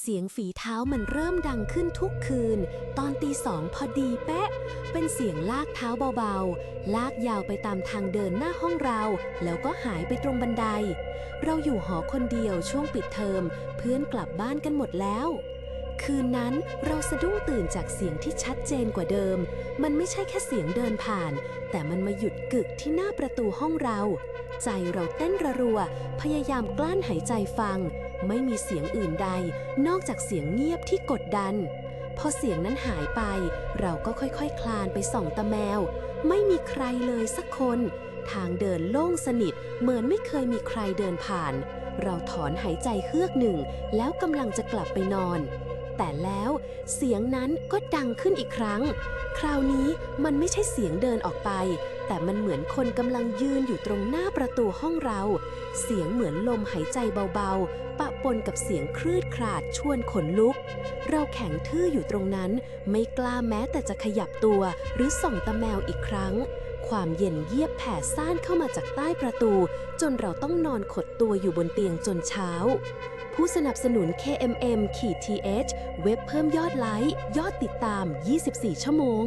เสียงฝีเท้ามันเริ่มดังขึ้นทุกคืน ตอนตีสองพอดีแป๊ะเป็นเสียงลากเท้าเบาๆ ลากยาวไปตามทางเดินหน้าห้องเรา แล้วก็หายไปตรงบันได เราอยู่หอคนเดียวช่วงปิดเทอม เพื่อนกลับบ้านกันหมดแล้ว คืนนั้นเราสะดุ้งตื่นจากเสียงที่ชัดเจนกว่าเดิม มันไม่ใช่แค่เสียงเดินผ่าน แต่มันมาหยุดกึกที่หน้าประตูห้องเรา ใจเราเต้นระรัว พยายามกลั้นหายใจฟัง ไม่มีเสียงอื่นใด นอกจากเสียงเงียบที่กดดัน พอเสียงนั้นหายไป เราก็ค่อยๆคคลานไปส่องตาแมว ไม่มีใครเลยสักคน ทางเดินโล่งสนิท เหมือนไม่เคยมีใครเดินผ่านเราถอนหายใจเฮือกหนึ่ง แล้วกำลังจะกลับไปนอน แต่แล้วเสียงนั้นก็ดังขึ้นอีกครั้ง คราวนี้มันไม่ใช่เสียงเดินออกไป แต่มันเหมือนคนกำลังยืนอยู่ตรงหน้าประตูห้องเรา เสียงเหมือนลมหายใจเบาๆ ปะปนกับเสียงครืดคราดชวนขนลุก เราแข็งทื่ออยู่ตรงนั้น ไม่กล้าแม้แต่จะขยับตัวหรือส่องตาแมวอีกครั้ง ความเย็นเยียบแผ่ซ่านเข้ามาจากใต้ประตู จนเราต้องนอนขดตัวอยู่บนเตียงจนเช้า ผู้สนับสนุน KMM ขีด TH เว็บเพิ่มยอดไลค์ ยอดติดตาม 24 ชั่วโมง